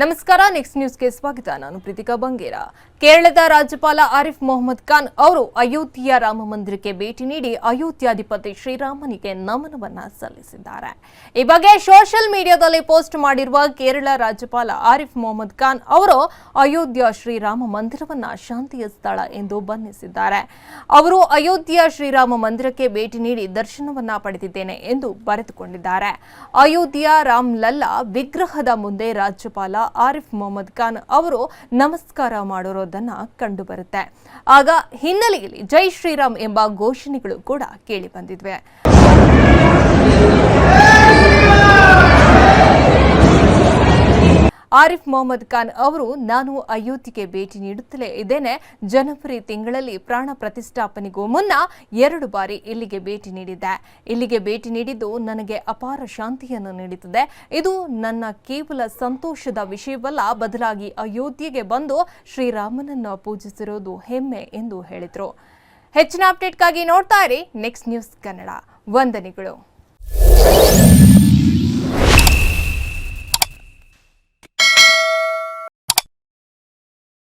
ನಮಸ್ಕಾರ ನೆಕ್ಸ್ಟ್ ನ್ಯೂಸ್ಗೆ ಸ್ವಾಗತ. ನಾನು ಪ್ರೀತಿಕಾ ಬಂಗೇರ. ಕೇರಳದ ರಾಜ್ಯಪಾಲ ಆರಿಫ್ ಮೊಹಮ್ಮದ್ ಖಾನ್ ಅವರು ಅಯೋಧ್ಯೆಯ ರಾಮ ಮಂದಿರಕ್ಕೆ ಭೇಟಿ ನೀಡಿ ಅಯೋಧ್ಯಾಧಿಪತಿ ಶ್ರೀರಾಮನಿಗೆ ನಮನವನ್ನ ಸಲ್ಲಿಸಿದ್ದಾರೆ. ಈ ಬಗ್ಗೆ ಸೋಷಿಯಲ್ ಮೀಡಿಯಾದಲ್ಲಿ ಪೋಸ್ಟ್ ಮಾಡಿರುವ ಕೇರಳ ರಾಜ್ಯಪಾಲ ಆರಿಫ್ ಮೊಹಮ್ಮದ್ ಖಾನ್ ಅವರು ಅಯೋಧ್ಯ ಶ್ರೀರಾಮ ಮಂದಿರವನ್ನ ಶಾಂತಿಯ ಸ್ಥಳ ಎಂದು ಬಣ್ಣಿಸಿದ್ದಾರೆ. ಅವರು ಅಯೋಧ್ಯೆಯ ಶ್ರೀರಾಮ ಮಂದಿರಕ್ಕೆ ಭೇಟಿ ನೀಡಿ ದರ್ಶನವನ್ನ ಪಡೆದಿದ್ದೇನೆ ಎಂದು ಬರೆದುಕೊಂಡಿದ್ದಾರೆ. ಅಯೋಧ್ಯೆಯ ರಾಮ್ ಲಲ್ಲಾ ವಿಗ್ರಹದ ಮುಂದೆ ರಾಜ್ಯಪಾಲ ಆರಿಫ್ ಮೊಹಮ್ಮದ್ ಖಾನ್ ಅವರು ನಮಸ್ಕಾರ ಮಾಡಿರೋದನ್ನ ಕಂಡುಬರುತ್ತೆ. ಆಗ ಹಿನ್ನೆಲೆಯಲ್ಲಿ ಜೈ ಶ್ರೀರಾಮ್ ಎಂಬ ಘೋಷಣೆಗಳು ಕೂಡ ಕೇಳಿ ಬಂದಿದ್ವೆ. ಆರಿಫ್ ಮೊಹಮ್ಮದ್ ಖಾನ್ ಅವರು, ನಾನು ಅಯೋಧ್ಯೆಗೆ ಭೇಟಿ ನೀಡುತ್ತಲೇ ಇದ್ದೇನೆ. ಜನವರಿ ತಿಂಗಳಲ್ಲಿ ಪ್ರಾಣ ಪ್ರತಿಷ್ಠಾಪನೆಗೂ ಮುನ್ನ ಎರಡು ಬಾರಿ ಇಲ್ಲಿಗೆ ಭೇಟಿ ನೀಡಿದ್ದೆ. ಇಲ್ಲಿಗೆ ಭೇಟಿ ನೀಡಿದ್ದು ನನಗೆ ಅಪಾರ ಶಾಂತಿಯನ್ನು ನೀಡುತ್ತದೆ. ಇದು ನನ್ನ ಕೇವಲ ಸಂತೋಷದ ವಿಷಯವಲ್ಲ. ಬದಲಾಗಿ ಅಯೋಧ್ಯೆಗೆ ಬಂದು ಶ್ರೀರಾಮನನ್ನು ಪೂಜಿಸಿರೋದು ಹೆಮ್ಮೆ ಎಂದು ಹೇಳಿದರು. ಹೆಚ್ಚಿನ ಅಪ್ಡೇಟ್ಗಾಗಿ ನೋಡ್ತಾ ಇರಿ. Next news Kannada. ವಂದನೆಗಳು.